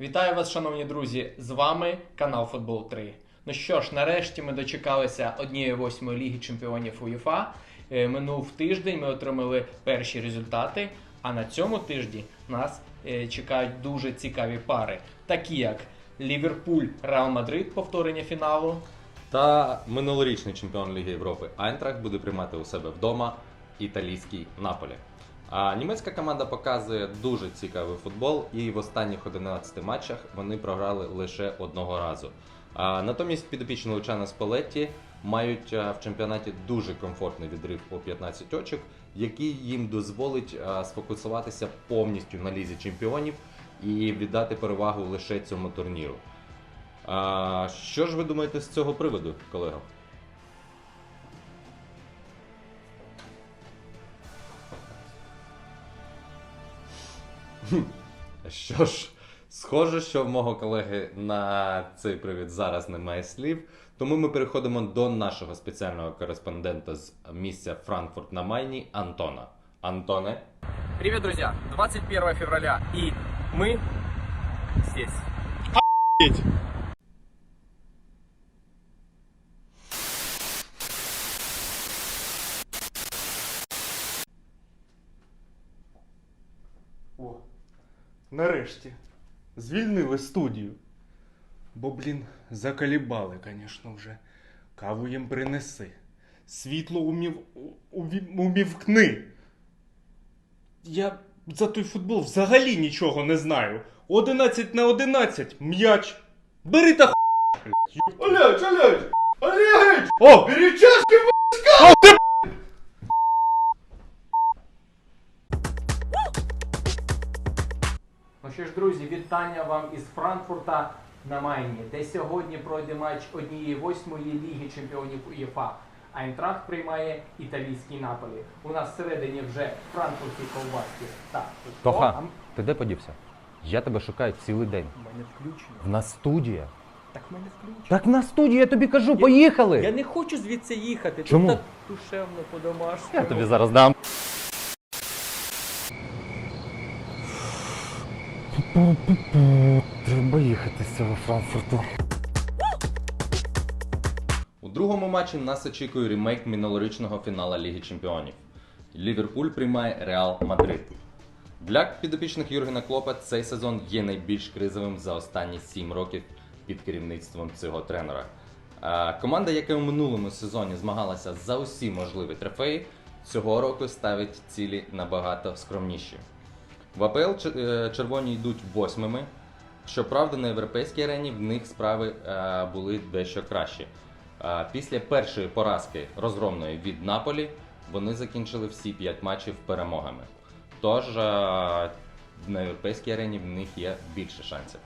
Вітаю вас, шановні друзі! З вами канал Футбол 3. Ну що ж, нарешті ми дочекалися однієї восьмої ліги чемпіонів УЄФА. Е, Минув тиждень, ми отримали перші результати. А на цьому тижні нас е, чекають дуже цікаві пари, такі як Ліверпуль Реал Мадрид, повторення фіналу. Та минулорічний чемпіон Ліги Європи Айнтрахт буде приймати у себе вдома італійський Наполі. А німецька команда показує дуже цікавий футбол, і в останніх 11 матчах вони програли лише одного разу. А, натомість підопічні Лучана Спалетті мають а, в чемпіонаті дуже комфортний відрив по 15 очок, який їм дозволить а, сфокусуватися повністю на лізі чемпіонів і віддати перевагу лише цьому турніру. А, що ж ви думаєте з цього приводу, колего? Що ж, схоже, що в мого колеги на цей привід зараз немає слів. Тому ми переходимо до нашого спеціального кореспондента з місця Франкфурт на Майні Антона. Антоне, Привет, друзья! 21 февраля, и мы здесь. О, нарешті. Звільнили студію. Бо, блін, закалібали, звісно, вже. Каву їм принеси. Світло умів... умівкни. Я за той футбол взагалі нічого не знаю. 11 на 11, м'яч. Бери та хуй. Олег, Олег! Олег! О! Бери чашки! Ну що ж, друзі, вітання вам із Франкфурта на Майні, де сьогодні пройде матч однієї восьмої ліги чемпіонів УЄФА. Айнтрахт приймає італійський Наполі. У нас всередині вже франкфуртські ковбаски. Так, Тоха, ти де подівся? Я тебе шукаю цілий день. У мене включено. В нас студія. Так в мене включено. Так в нас студія, я тобі кажу, поїхали! Я не хочу звідси їхати. Чому? Тут так душевно по-домашньому. Я тобі зараз дам. Треба їхати з цього Франкфурту. у другому матчі нас очікує ремейк минулорічного фіналу Ліги Чемпіонів. Ліверпуль приймає Реал Мадрид. Для підопічних Юргена Клопа цей сезон є найбільш кризовим за останні 7 років під керівництвом цього тренера. Команда, яка у минулому сезоні змагалася за усі можливі трофеї, цього року ставить цілі набагато скромніші. В АПЛ е, червоні йдуть восьмими. Щоправда, на європейській арені в них справи е, були дещо кращі. Е, Після першої поразки розгромної від Наполі вони закінчили всі 5 матчів перемогами. Тож на європейській арені в них є більше шансів.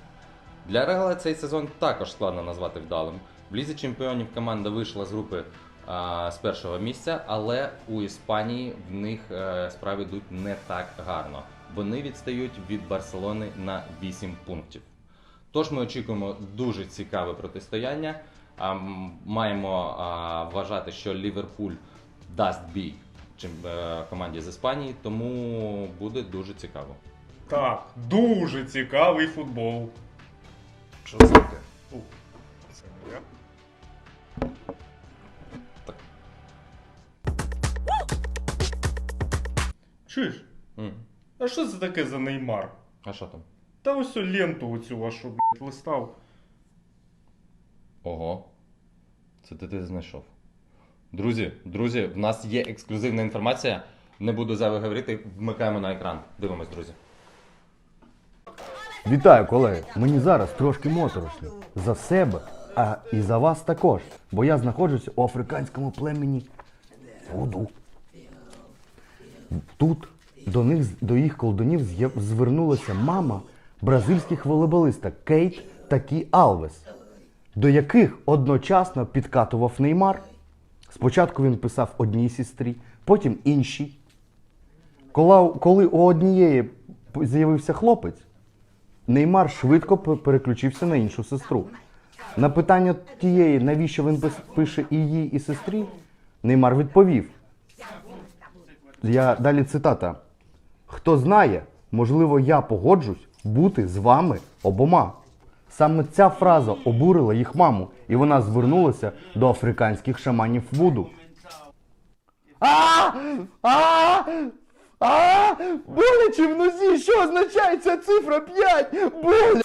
Для Реала цей сезон також складно назвати вдалим. В лізі чемпіонів команда вийшла з групи а, з першого місця, але у Іспанії в них справи йдуть не так гарно. Вони відстають від Барселони на 8 пунктів. Тож ми очікуємо дуже цікаве протистояння. А, маємо а, вважати, що Ліверпуль дасть бій чим, е, команді з Іспанії, тому буде дуже цікаво. Так, дуже цікавий футбол. Що це таке? Це не я. Так. Чуєш? М. А що це таке за Неймар? А що там? Та ось о ленту оцю вашу, блядь, листав. Ого. Це ти, ти знайшов. Друзі, друзі, в нас є ексклюзивна інформація. Не буду зайве говорити, вмикаємо на екран. Дивимось, друзі. Вітаю, колеги! Мені зараз трошки моторошно. За себе, а і за вас також. Бо я знаходжуся у африканському племені Вуду. Тут до них до їх колдунів звернулася мама бразильських волейболиста Кейт та Кі Алвес, до яких одночасно підкатував Неймар. Спочатку він писав одній сестрі, потім іншій. Коли у однієї з'явився хлопець, Неймар швидко переключився на іншу сестру. На питання тієї, навіщо він пише і їй, і сестрі, Неймар відповів. Я далі цитата. Хто знає, можливо, я погоджусь бути з вами обома. Саме ця фраза обурила їх маму, і вона звернулася до африканських шаманів Вуду. А! Боляче в нозі! Що означає ця цифра 5? Боля!